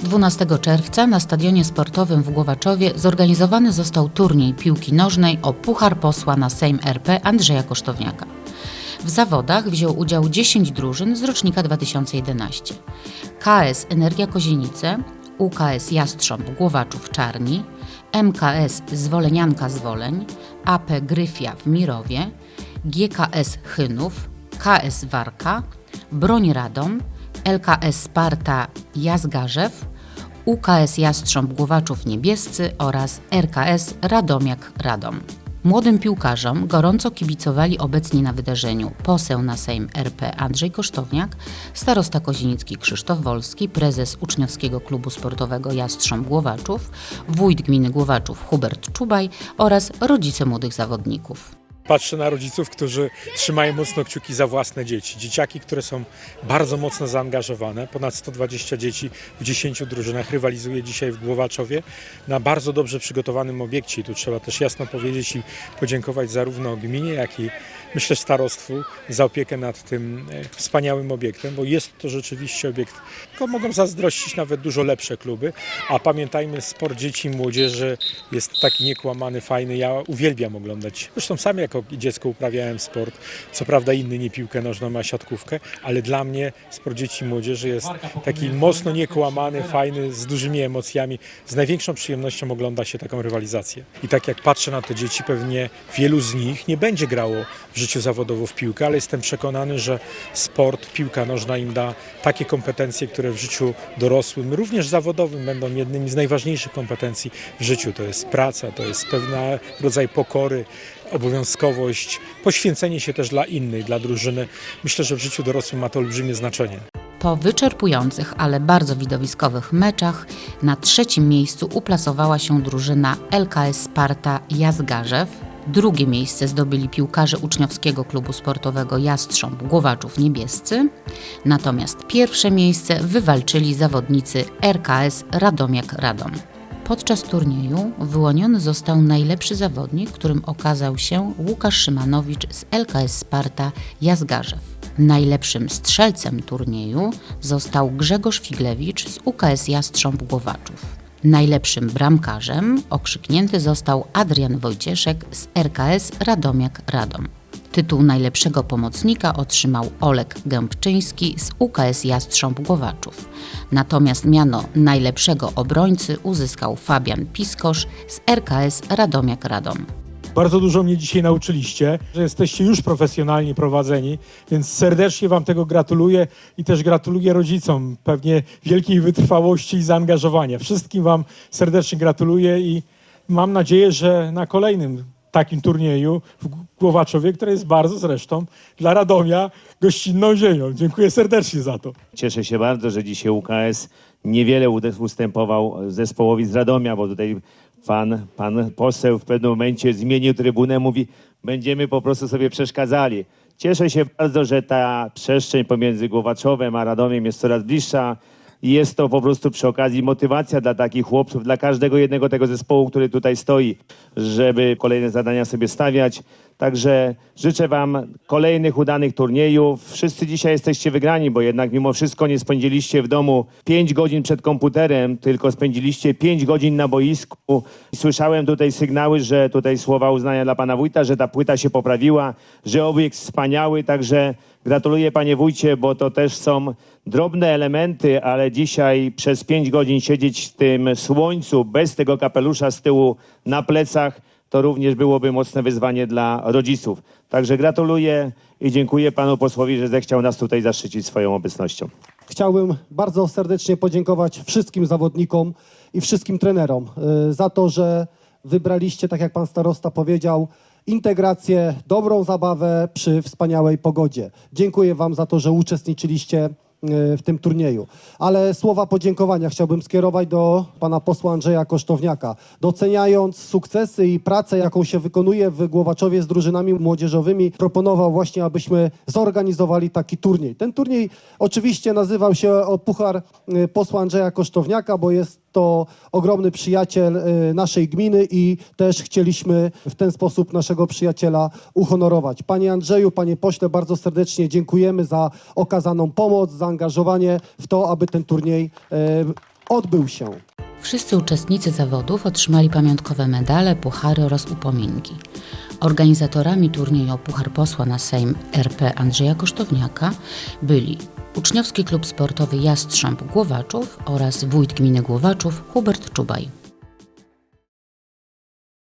12 czerwca na stadionie sportowym w Głowaczowie zorganizowany został turniej piłki nożnej o Puchar Posła na Sejm RP Andrzeja Kosztowniaka. W zawodach wziął udział 10 drużyn z rocznika 2011. KS Energia Kozienice, UKS Jastrząb Głowaczów Czarni, MKS Zwolenianka Zwoleń, AP Gryfia w Mirowie, GKS Chynów, KS Warka, Broń Radom, LKS Sparta Jazgarzew, UKS Jastrząb Głowaczów Niebiescy oraz RKS Radomiak Radom. Młodym piłkarzom gorąco kibicowali obecni na wydarzeniu poseł na Sejm RP Andrzej Kosztowniak, starosta kozienicki Krzysztof Wolski, prezes uczniowskiego klubu sportowego Jastrząb Głowaczów, wójt gminy Głowaczów Hubert Czubaj oraz rodzice młodych zawodników. Patrzę na rodziców, którzy trzymają mocno kciuki za własne dzieci. Dzieciaki, które są bardzo mocno zaangażowane. Ponad 120 dzieci w 10 drużynach rywalizuje dzisiaj w Głowaczowie na bardzo dobrze przygotowanym obiekcie. I tu trzeba też jasno powiedzieć i podziękować zarówno gminie, jak i myślę starostwu za opiekę nad tym e, wspaniałym obiektem, bo jest to rzeczywiście obiekt, tylko mogą zazdrościć nawet dużo lepsze kluby. A pamiętajmy, sport dzieci i młodzieży jest taki niekłamany, fajny. Ja uwielbiam oglądać. Zresztą sam jako dziecko uprawiałem sport. Co prawda inny nie piłkę nożną, a siatkówkę, ale dla mnie sport dzieci i młodzieży jest taki mocno niekłamany, fajny, z dużymi emocjami. Z największą przyjemnością ogląda się taką rywalizację. I tak jak patrzę na te dzieci, pewnie wielu z nich nie będzie grało w życiu zawodowo w piłkę, ale jestem przekonany, że sport, piłka nożna im da takie kompetencje, które w życiu dorosłym, również zawodowym, będą jednymi z najważniejszych kompetencji w życiu. To jest praca, to jest pewna rodzaj pokory, obowiązkowość, poświęcenie się też dla innych, dla drużyny. Myślę, że w życiu dorosłym ma to olbrzymie znaczenie. Po wyczerpujących, ale bardzo widowiskowych meczach na trzecim miejscu uplasowała się drużyna LKS Sparta Jazgarzew. Drugie miejsce zdobyli piłkarze uczniowskiego klubu sportowego Jastrząb Głowaczów Niebiescy. Natomiast pierwsze miejsce wywalczyli zawodnicy RKS Radomiak Radom. Podczas turnieju wyłoniony został najlepszy zawodnik, którym okazał się Łukasz Szymanowicz z LKS Sparta Jazgarzew. Najlepszym strzelcem turnieju został Grzegorz Figlewicz z UKS Jastrząb Głowaczów. Najlepszym bramkarzem okrzyknięty został Adrian Wojcieszek z RKS Radomiak Radom. Tytuł najlepszego pomocnika otrzymał Olek Gębczyński z UKS Jastrząb Głowaczów. Natomiast miano najlepszego obrońcy uzyskał Fabian Piskosz z RKS Radomiak Radom. Bardzo dużo mnie dzisiaj nauczyliście, że jesteście już profesjonalnie prowadzeni, więc serdecznie Wam tego gratuluję i też gratuluję rodzicom pewnie wielkiej wytrwałości i zaangażowania. Wszystkim Wam serdecznie gratuluję i mam nadzieję, że na kolejnym takim turnieju w Głowaczowie, które jest bardzo zresztą dla Radomia gościnną ziemią. Dziękuję serdecznie za to. Cieszę się bardzo, że dzisiaj UKS niewiele ustępował zespołowi z Radomia, bo tutaj pan, pan poseł w pewnym momencie zmienił trybunę, mówi, będziemy po prostu sobie przeszkadzali. Cieszę się bardzo, że ta przestrzeń pomiędzy Głowaczowem a Radomiem jest coraz bliższa. Jest to po prostu przy okazji motywacja dla takich chłopców, dla każdego jednego tego zespołu, który tutaj stoi, żeby kolejne zadania sobie stawiać. Także życzę Wam kolejnych udanych turniejów. Wszyscy dzisiaj jesteście wygrani, bo jednak mimo wszystko nie spędziliście w domu 5 godzin przed komputerem, tylko spędziliście 5 godzin na boisku. Słyszałem tutaj sygnały, że tutaj słowa uznania dla Pana Wójta, że ta płyta się poprawiła, że obiekt wspaniały, także gratuluję Panie Wójcie, bo to też są drobne elementy, ale dzisiaj przez 5 godzin siedzieć w tym słońcu bez tego kapelusza z tyłu na plecach, to również byłoby mocne wyzwanie dla rodziców. Także gratuluję i dziękuję panu posłowi, że zechciał nas tutaj zaszczycić swoją obecnością. Chciałbym bardzo serdecznie podziękować wszystkim zawodnikom i wszystkim trenerom y, za to, że wybraliście, tak jak pan starosta powiedział, integrację, dobrą zabawę przy wspaniałej pogodzie. Dziękuję wam za to, że uczestniczyliście w tym turnieju. Ale słowa podziękowania chciałbym skierować do pana posła Andrzeja Kosztowniaka. Doceniając sukcesy i pracę, jaką się wykonuje w Głowaczowie z drużynami młodzieżowymi, proponował właśnie, abyśmy zorganizowali taki turniej. Ten turniej oczywiście nazywał się Puchar y, posła Andrzeja Kosztowniaka, bo jest to ogromny przyjaciel y, naszej gminy i też chcieliśmy w ten sposób naszego przyjaciela uhonorować. Panie Andrzeju, panie pośle, bardzo serdecznie dziękujemy za okazaną pomoc, zaangażowanie w to, aby ten turniej y, odbył się. Wszyscy uczestnicy zawodów otrzymali pamiątkowe medale, puchary oraz upominki. Organizatorami turnieju Puchar Posła na Sejm RP Andrzeja Kosztowniaka byli Uczniowski Klub Sportowy Jastrząb Głowaczów oraz wójt gminy Głowaczów Hubert Czubaj.